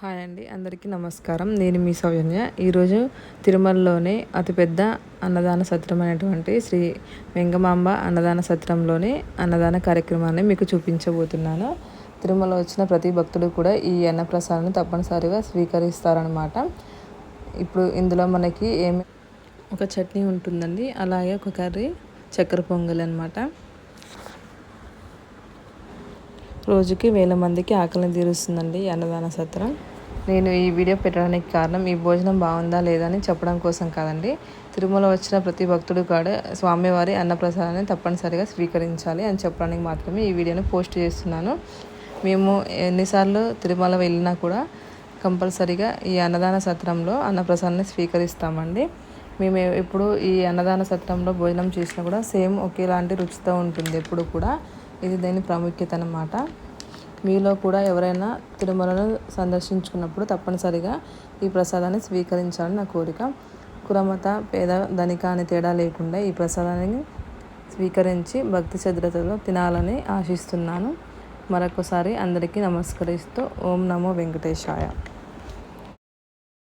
Hi అండి అందరికీ నమస్కారం. నేను మీ సౌజన్య. ఈరోజు తిరుమలలోనే అతిపెద్ద అన్నదాన సత్రం అనేటువంటి శ్రీ వెంగమాంబ అన్నదాన సత్రంలోని అన్నదాన కార్యక్రమాన్ని మీకు చూపించబోతున్నాను. తిరుమల వచ్చిన ప్రతి భక్తుడు కూడా ఈ అన్నప్రసాదాన్ని తప్పనిసరిగా స్వీకరిస్తారనమాట ఇప్పుడు ఇందులో మనకి ఏమి ఒక చట్నీ ఉంటుందండి. అలాగే ఒక కర్రీ చక్కెర పొంగల్ అనమాట రోజుకి వేల మందికి ఆకలిని తీరుస్తుందండి ఈ అన్నదాన సత్రం. నేను ఈ వీడియో పెట్టడానికి కారణం ఈ భోజనం బాగుందా లేదా అని చెప్పడం కోసం కాదండి. తిరుమల వచ్చిన ప్రతి భక్తుడు కూడా స్వామివారి అన్నప్రసాదాన్ని తప్పనిసరిగా స్వీకరించాలి అని చెప్పడానికి మాత్రమే ఈ వీడియోని పోస్ట్ చేస్తున్నాను. మేము ఎన్నిసార్లు తిరుమల వెళ్ళినా కూడా కంపల్సరీగా ఈ అన్నదాన సత్రంలో అన్నప్రసాదాన్ని స్వీకరిస్తామండి. మేము ఎప్పుడు ఈ అన్నదాన సత్రంలో భోజనం చేసినా కూడా సేమ్ ఒకేలాంటి రుచితో ఉంటుంది ఎప్పుడు కూడా. ఇది దీని ప్రాముఖ్యత అన్నమాట? మీలో కూడా ఎవరైనా తిరుమలను సందర్శించుకున్నప్పుడు తప్పనిసరిగా ఈ ప్రసాదాన్ని స్వీకరించాలని నా కోరిక. కులమత పేద ధనిక అని తేడా లేకుండా ఈ ప్రసాదాన్ని స్వీకరించి భక్తి శ్రద్ధలతో తినాలని ఆశిస్తున్నాను. మరొకసారి అందరికీ నమస్కరిస్తూ ఓం నమో వెంకటేశాయ.